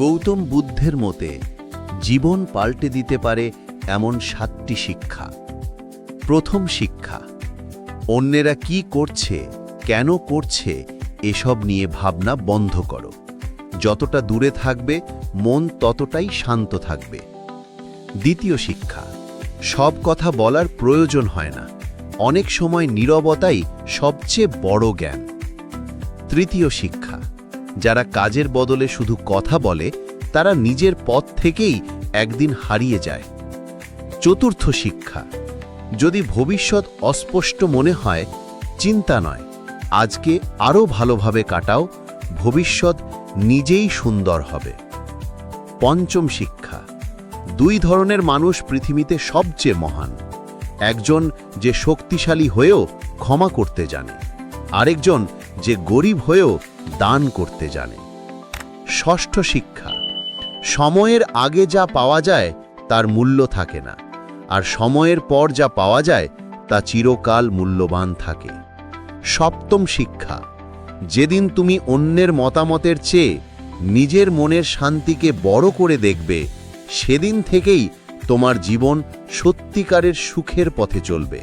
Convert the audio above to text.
গৌতম বুদ্ধের মতে, জীবন পাল্টে দিতে পারে এমন সাতটি শিক্ষা। প্রথম শিক্ষা, অন্যেরা কি করছে, কেন করছে, এসব নিয়ে ভাবনা বন্ধ করো। যতটা দূরে থাকবে, মন ততটাই শান্ত থাকবে। দ্বিতীয় শিক্ষা, সব কথা বলার প্রয়োজন হয় না। অনেক সময় নীরবতাই সবচেয়ে বড় জ্ঞান। তৃতীয় শিক্ষা যারা কাজের বদলে শুধু কথা বলে, তারা নিজের পথ থেকেই একদিন হারিয়ে যায়। চতুর্থ শিক্ষা, যদি ভবিষ্যৎ অস্পষ্ট মনে হয়, চিন্তা নয়, আজকে আরও ভালোভাবে কাটাও, ভবিষ্যৎ নিজেই সুন্দর হবে। পঞ্চম শিক্ষা, দুই ধরনের মানুষ পৃথিবীতে সবচেয়ে মহান, একজন যে শক্তিশালী হয়েও ক্ষমা করতে জানে, আরেকজন যে গরিব হয়েও দান করতে জানে। ষষ্ঠ শিক্ষা, সময়ের আগে যা পাওয়া যায় তার মূল্য থাকে না, আর সময়ের পর যা পাওয়া যায় তা চিরকাল মূল্যবান থাকে। সপ্তম শিক্ষা, যেদিন তুমি অন্যের মতামতের চেয়ে নিজের মনের শান্তিকে বড় করে দেখবে, সেদিন থেকেই তোমার জীবন সত্যিকারের সুখের পথে চলবে।